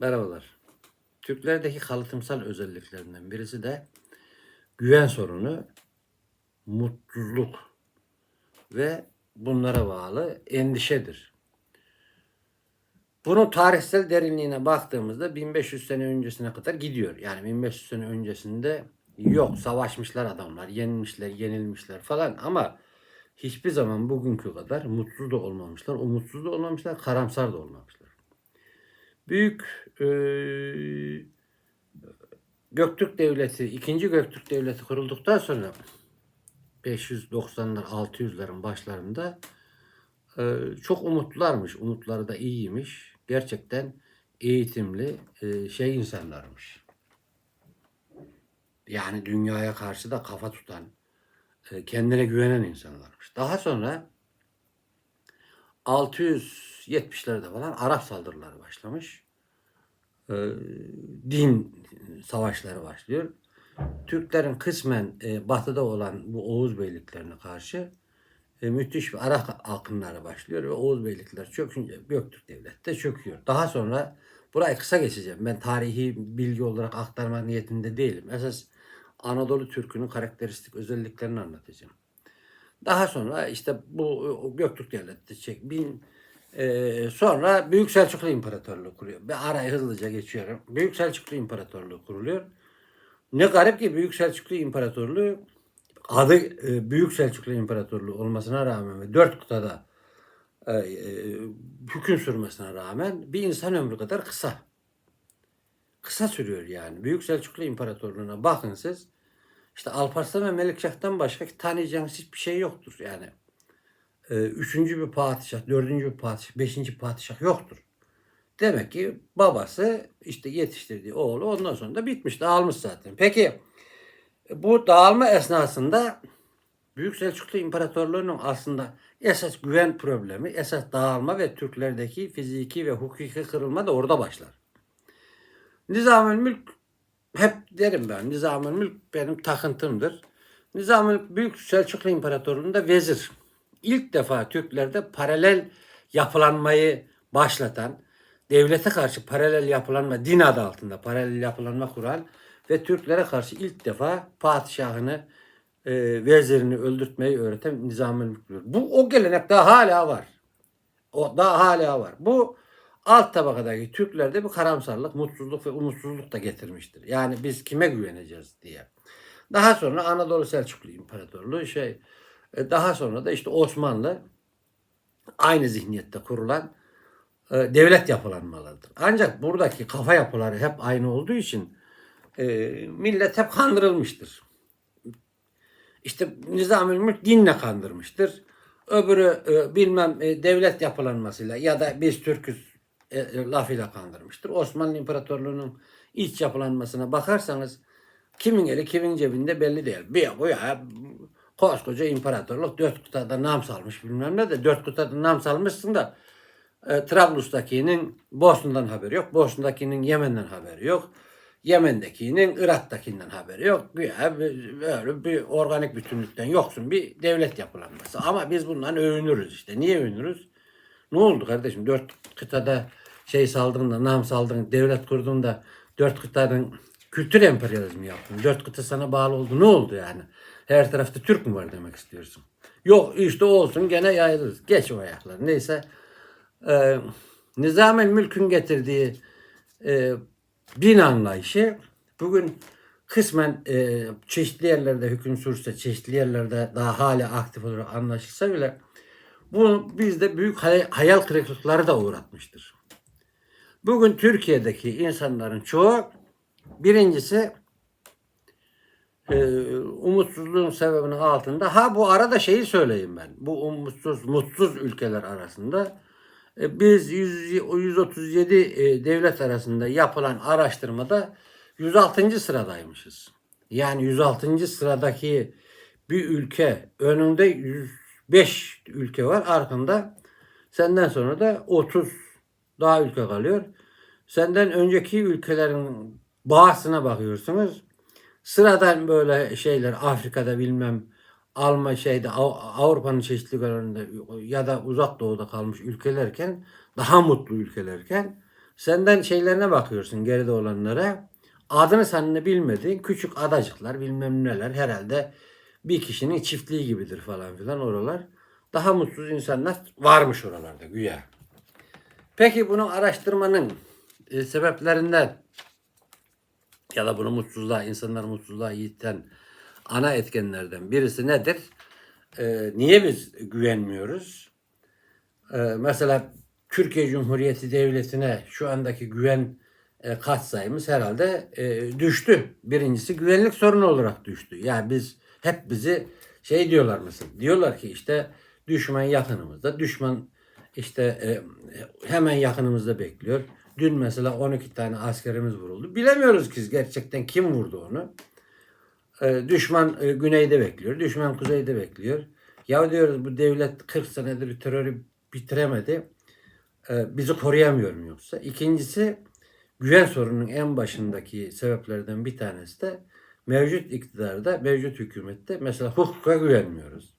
Merhabalar. Türklerdeki kalıtımsal özelliklerinden birisi de güven sorunu, mutsuzluk ve bunlara bağlı endişedir. Bunun tarihsel derinliğine baktığımızda 1500 sene öncesine kadar gidiyor. Yani 1500 sene öncesinde yok savaşmışlar adamlar, yenilmişler, yenilmişler falan ama hiçbir zaman bugünkü kadar mutsuz da olmamışlar, umutsuz da olmamışlar, karamsar da olmamışlar. Büyük eee Göktürk Devleti, 2. Göktürk Devleti kurulduktan sonra 590'lar, 600'lerin başlarında eee, çok umutlularmış. Umutları da iyiymiş. Gerçekten eğitimli eee, şey insanlarmış. Yani dünyaya karşı da kafa tutan, eee, kendine güvenen insanlarmış. Daha sonra 670'lerde falan Arap saldırıları başlamış. Ee, din savaşları başlıyor. Türklerin kısmen e, batıda olan bu Oğuz beyliklerine karşı e, müthiş bir Arap akınları başlıyor ve Oğuz beylikler çökünce Göktürk Devleti de çöküyor. Daha sonra burayı kısa geçeceğim. Ben tarihi bilgi olarak aktarma niyetinde değilim. Esas Anadolu Türk'ünün karakteristik özelliklerini anlatacağım. Daha sonra işte bu Göktürk Devleti çek bin e, sonra Büyük Selçuklu İmparatorluğu kuruyor. Bir arayı hızlıca geçiyorum. Büyük Selçuklu İmparatorluğu kuruluyor. Ne garip ki Büyük Selçuklu İmparatorluğu adı e, Büyük Selçuklu İmparatorluğu olmasına rağmen ve dört kıtada e, e, hüküm sürmesine rağmen bir insan ömrü kadar kısa. Kısa sürüyor yani. Büyük Selçuklu İmparatorluğu'na bakın siz. İşte Alparslan ve Melikşah'tan başka tanıyacağınız hiçbir şey yoktur yani. Ee, üçüncü bir padişah, dördüncü bir padişah, beşinci padişah yoktur. Demek ki babası işte yetiştirdiği oğlu ondan sonra da bitmiş, dağılmış zaten. Peki bu dağılma esnasında Büyük Selçuklu İmparatorluğu'nun aslında esas güven problemi, esas dağılma ve Türklerdeki fiziki ve hukuki kırılma da orada başlar. Nizamül Mülk hep derim ben. Nizamül Mülk benim takıntımdır. Nizamül Büyük Selçuklu İmparatorluğu'nda vezir. İlk defa Türklerde paralel yapılanmayı başlatan, devlete karşı paralel yapılanma, din adı altında paralel yapılanma kuran ve Türklere karşı ilk defa padişahını, e, vezirini öldürtmeyi öğreten Nizamül Mülk. Bu o gelenek daha hala var. O daha hala var. Bu alt tabakadaki Türklerde bir karamsarlık, mutsuzluk ve umutsuzluk da getirmiştir. Yani biz kime güveneceğiz diye. Daha sonra Anadolu Selçuklu İmparatorluğu şey e, daha sonra da işte Osmanlı aynı zihniyette kurulan e, devlet yapılanmalarıdır. Ancak buradaki kafa yapıları hep aynı olduğu için e, millet hep kandırılmıştır. İşte Nizamül Mülk dinle kandırmıştır. Öbürü bilmem devlet yapılanmasıyla ya da biz Türk'üz e, lafıyla kandırmıştır. Osmanlı İmparatorluğu'nun iç yapılanmasına bakarsanız kimin eli kimin cebinde belli değil. Bir bu ya koskoca imparatorluk dört kıtada nam salmış bilmem ne de dört kıtada nam salmışsın da e, Trablus'takinin Bosna'dan haberi yok. Bosna'dakinin Yemen'den haberi yok. Yemen'dekinin Irak'takinden haberi yok. Güya böyle bir organik bütünlükten yoksun bir devlet yapılanması. Ama biz bundan övünürüz işte. Niye övünürüz? Ne oldu kardeşim? Dört kıtada şey saldığında, nam saldığında, devlet kurduğunda dört kıtanın kültür emperyalizmi yaptın. Dört kıta sana bağlı oldu. Ne oldu yani? Her tarafta Türk mü var demek istiyorsun? Yok işte olsun gene yayılırız. Geç o ayakları. Neyse. Ee, Nizamel Mülk'ün getirdiği e, din anlayışı bugün kısmen e, çeşitli yerlerde hüküm sürse, çeşitli yerlerde daha hala aktif olarak anlaşılsa bile bu bizde büyük hay- hayal kırıklıkları da uğratmıştır. Bugün Türkiye'deki insanların çoğu birincisi e, umutsuzluğun sebebinin altında ha bu arada şeyi söyleyeyim ben. Bu umutsuz mutsuz ülkeler arasında e, biz 100, 137 e, devlet arasında yapılan araştırmada 106. sıradaymışız. Yani 106. sıradaki bir ülke önünde 105 ülke var arkanda senden sonra da 30 daha ülke kalıyor. Senden önceki ülkelerin bağısına bakıyorsunuz. Sıradan böyle şeyler Afrika'da bilmem Alma şeyde Av- Avrupa'nın çeşitli ülkelerinde ya da uzak doğuda kalmış ülkelerken daha mutlu ülkelerken Senden şeylerine bakıyorsun geride olanlara. Adını sanını bilmediğin küçük adacıklar bilmem neler herhalde bir kişinin çiftliği gibidir falan filan oralar. Daha mutsuz insanlar varmış oralarda güya. Peki bunu araştırmanın e, sebeplerinden ya da bunu mutsuzluğa, insanları mutsuzluğa iten ana etkenlerden birisi nedir? E, niye biz güvenmiyoruz? E, mesela Türkiye Cumhuriyeti Devleti'ne şu andaki güven e, katsayımız herhalde e, düştü. Birincisi güvenlik sorunu olarak düştü. Yani biz hep bizi şey diyorlar mesela. Diyorlar ki işte düşman yakınımızda. Düşman işte e, hemen yakınımızda bekliyor. Dün mesela 12 tane askerimiz vuruldu. Bilemiyoruz ki gerçekten kim vurdu onu. E, düşman e, güneyde bekliyor. Düşman kuzeyde bekliyor. Ya diyoruz bu devlet 40 senedir terörü bitiremedi. Bizi koruyamıyor mu yoksa? İkincisi güven sorununun en başındaki sebeplerden bir tanesi de mevcut iktidarda, mevcut hükümette mesela hukuka güvenmiyoruz.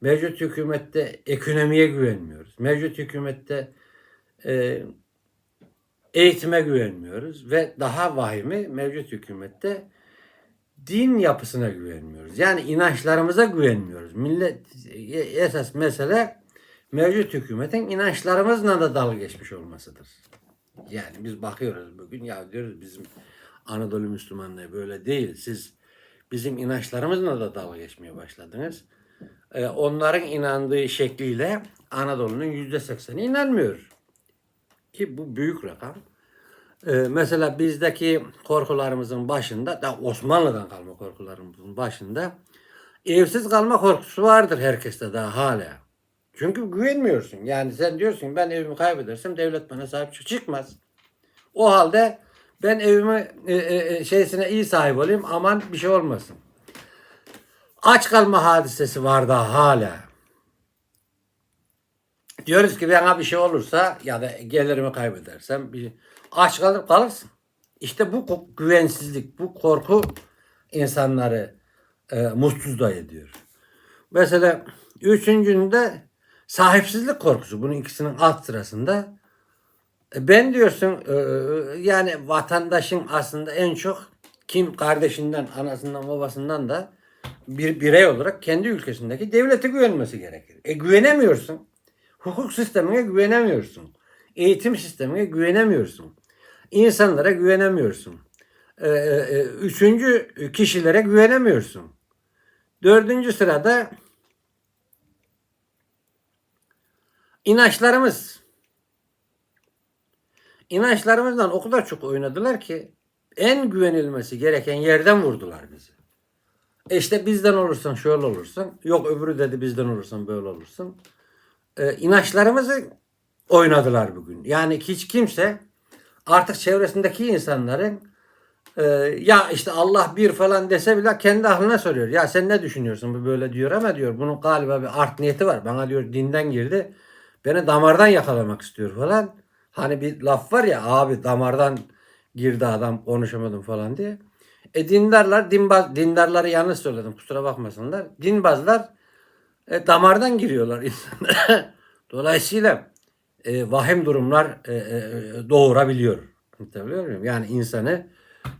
Mevcut hükümette ekonomiye güvenmiyoruz. Mevcut hükümette e, eğitime güvenmiyoruz ve daha vahimi mevcut hükümette din yapısına güvenmiyoruz. Yani inançlarımıza güvenmiyoruz. Millet esas mesele mevcut hükümetin inançlarımızla da dalga geçmiş olmasıdır. Yani biz bakıyoruz bugün ya diyoruz bizim Anadolu Müslümanlığı böyle değil. Siz bizim inançlarımızla da dalga geçmeye başladınız. Ee, onların inandığı şekliyle Anadolu'nun yüzde sekseni inanmıyor. Ki bu büyük rakam. Ee, mesela bizdeki korkularımızın başında, da Osmanlı'dan kalma korkularımızın başında evsiz kalma korkusu vardır herkeste daha hala. Çünkü güvenmiyorsun. Yani sen diyorsun ben evimi kaybedersem devlet bana sahip çık- çıkmaz. O halde ben evime e, e, e, şeysine iyi sahip olayım aman bir şey olmasın. Aç kalma hadisesi var daha hala. Diyoruz ki bana bir şey olursa ya da gelirimi kaybedersem bir aç kalıp kalırsın. İşte bu güvensizlik, bu korku insanları e, mutsuz da ediyor. Mesela üçüncünde sahipsizlik korkusu. Bunun ikisinin alt sırasında. E, Ben diyorsun e, yani vatandaşın aslında en çok kim kardeşinden, anasından, babasından da bir birey olarak kendi ülkesindeki devlete güvenmesi gerekir. E güvenemiyorsun. Hukuk sistemine güvenemiyorsun. Eğitim sistemine güvenemiyorsun. İnsanlara güvenemiyorsun. E, e, e, üçüncü kişilere güvenemiyorsun. Dördüncü sırada inançlarımız. İnançlarımızdan o kadar çok oynadılar ki en güvenilmesi gereken yerden vurdular bizi. E işte bizden olursan şöyle olursun. Yok öbürü dedi bizden olursan böyle olursun. Ee, inançlarımızı oynadılar bugün. Yani hiç kimse artık çevresindeki insanların e, ya işte Allah bir falan dese bile kendi aklına soruyor. Ya sen ne düşünüyorsun bu böyle diyor ama diyor bunun galiba bir art niyeti var. Bana diyor dinden girdi. Beni damardan yakalamak istiyor falan. Hani bir laf var ya abi damardan girdi adam konuşamadım falan diye. E dindarlar, dinbaz, dindarları yanlış söyledim kusura bakmasınlar. Dinbazlar e, damardan giriyorlar insanlara. Dolayısıyla e, vahim durumlar e, e, doğurabiliyor. Anlatabiliyor muyum? Yani insanı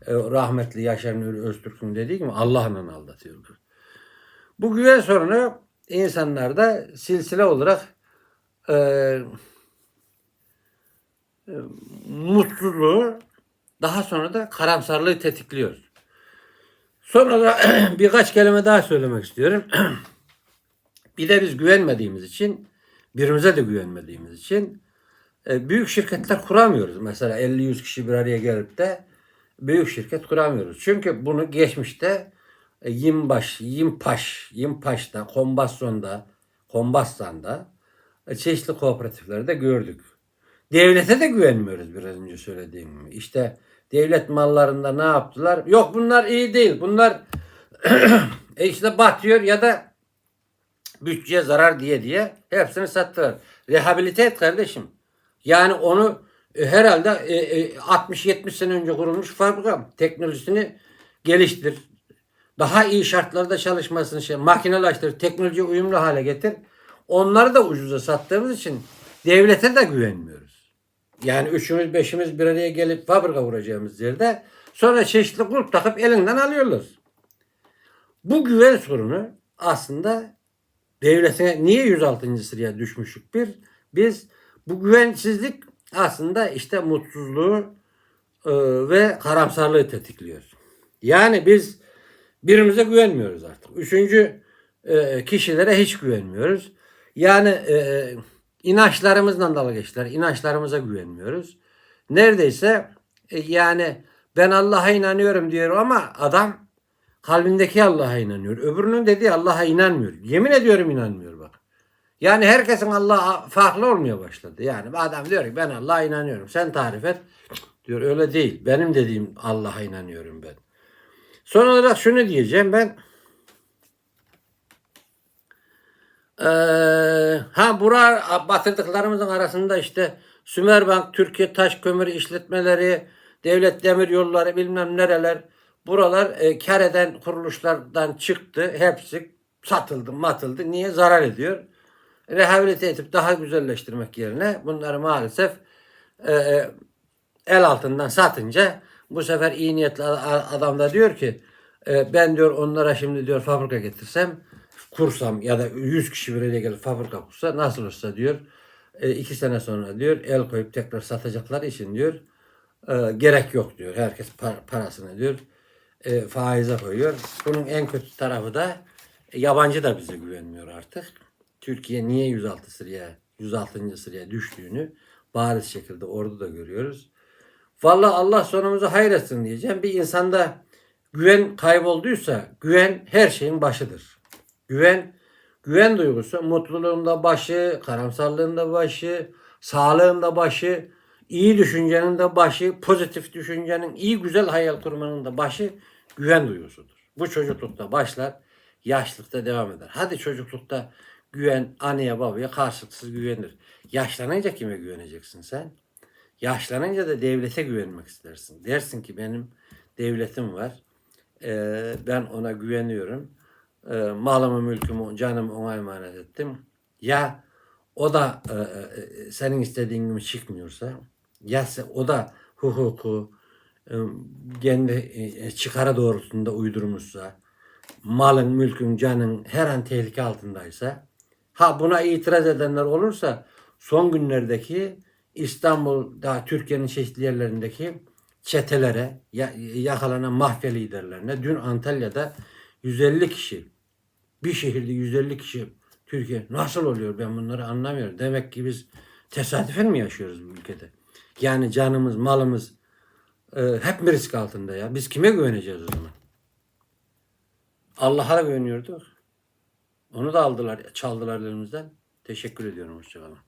e, rahmetli Yaşar Nuri Öztürk'ün dediği gibi Allah'la aldatıyorlar. Bu güven sorunu insanlarda silsile olarak e, e, mutluluğu daha sonra da karamsarlığı tetikliyor. Sonra da birkaç kelime daha söylemek istiyorum. bir de biz güvenmediğimiz için, birbirimize de güvenmediğimiz için e, büyük şirketler kuramıyoruz. Mesela 50-100 kişi bir araya gelip de büyük şirket kuramıyoruz. Çünkü bunu geçmişte e, Yimbaş, Yimpaş, Yimpaş'ta, Kombasyon'da, Kombassan'da e, çeşitli kooperatiflerde gördük. Devlete de güvenmiyoruz biraz önce söylediğim gibi. İşte devlet mallarında ne yaptılar? Yok bunlar iyi değil. Bunlar e işte batıyor ya da bütçeye zarar diye diye hepsini sattılar. Rehabilite et kardeşim. Yani onu e, herhalde e, e, 60-70 sene önce kurulmuş fabrika teknolojisini geliştir. Daha iyi şartlarda çalışmasını şey, makinelaştır, teknoloji uyumlu hale getir. Onları da ucuza sattığımız için devlete de güvenmiyoruz. Yani üçümüz beşimiz bir araya gelip fabrika kuracağımız yerde sonra çeşitli grup takıp elinden alıyorlar. Bu güven sorunu aslında devletine niye 106. sıraya düşmüşük bir? Biz bu güvensizlik aslında işte mutsuzluğu e, ve karamsarlığı tetikliyor. Yani biz birbirimize güvenmiyoruz artık. Üçüncü e, kişilere hiç güvenmiyoruz. Yani e, inançlarımızla dalga geçtiler. İnançlarımıza güvenmiyoruz. Neredeyse e, yani ben Allah'a inanıyorum diyor ama adam kalbindeki Allah'a inanıyor. Öbürünün dediği Allah'a inanmıyor. Yemin ediyorum inanmıyor bak. Yani herkesin Allah'a farklı olmaya başladı. Yani adam diyor ki ben Allah'a inanıyorum. Sen tarif et. Diyor öyle değil. Benim dediğim Allah'a inanıyorum ben. Son olarak şunu diyeceğim ben. Ee, ha bura batırdıklarımızın arasında işte Sümerbank, Türkiye Taş Kömür İşletmeleri, Devlet Demir Yolları bilmem nereler buralar e, kar eden kuruluşlardan çıktı. Hepsi satıldı, matıldı. Niye? Zarar ediyor. Rehabilite edip daha güzelleştirmek yerine bunları maalesef e, e, el altından satınca bu sefer iyi niyetli adam da diyor ki e, ben diyor onlara şimdi diyor fabrika getirsem kursam ya da 100 kişi bir araya fabrika kursa nasıl olsa diyor e, iki sene sonra diyor el koyup tekrar satacakları için diyor e, gerek yok diyor. Herkes par- parasını diyor e, faize koyuyor. Bunun en kötü tarafı da e, yabancı da bize güvenmiyor artık. Türkiye niye 106 sıraya 106. sıraya düştüğünü bariz şekilde orada da görüyoruz. Vallahi Allah sonumuzu hayretsin diyeceğim. Bir insanda güven kaybolduysa güven her şeyin başıdır. Güven güven duygusu mutluluğun da başı, karamsarlığın da başı, sağlığın da başı, iyi düşüncenin de başı, pozitif düşüncenin, iyi güzel hayal kurmanın da başı güven duygusudur. Bu çocuklukta başlar, yaşlılıkta devam eder. Hadi çocuklukta güven anneye babaya karşılıksız güvenir. Yaşlanınca kime güveneceksin sen? Yaşlanınca da devlete güvenmek istersin. Dersin ki benim devletim var. Ee, ben ona güveniyorum. Ee, malımı, mülkümü, canımı ona emanet ettim. Ya o da e, e, senin istediğin gibi çıkmıyorsa, ya o da hukuku e, kendi e, çıkarı doğrultusunda uydurmuşsa, malın, mülkün, canın her an tehlike altındaysa, ha buna itiraz edenler olursa son günlerdeki İstanbul'da Türkiye'nin çeşitli yerlerindeki çetelere, ya- yakalanan mafya liderlerine, dün Antalya'da 150 kişi, bir şehirde 150 kişi Türkiye nasıl oluyor ben bunları anlamıyorum. Demek ki biz tesadüfen mi yaşıyoruz bu ülkede? Yani canımız, malımız e, hep mi risk altında ya? Biz kime güveneceğiz o zaman? Allah'a güveniyorduk. Onu da aldılar, çaldılar elimizden. Teşekkür ediyorum. Hoşçakalın.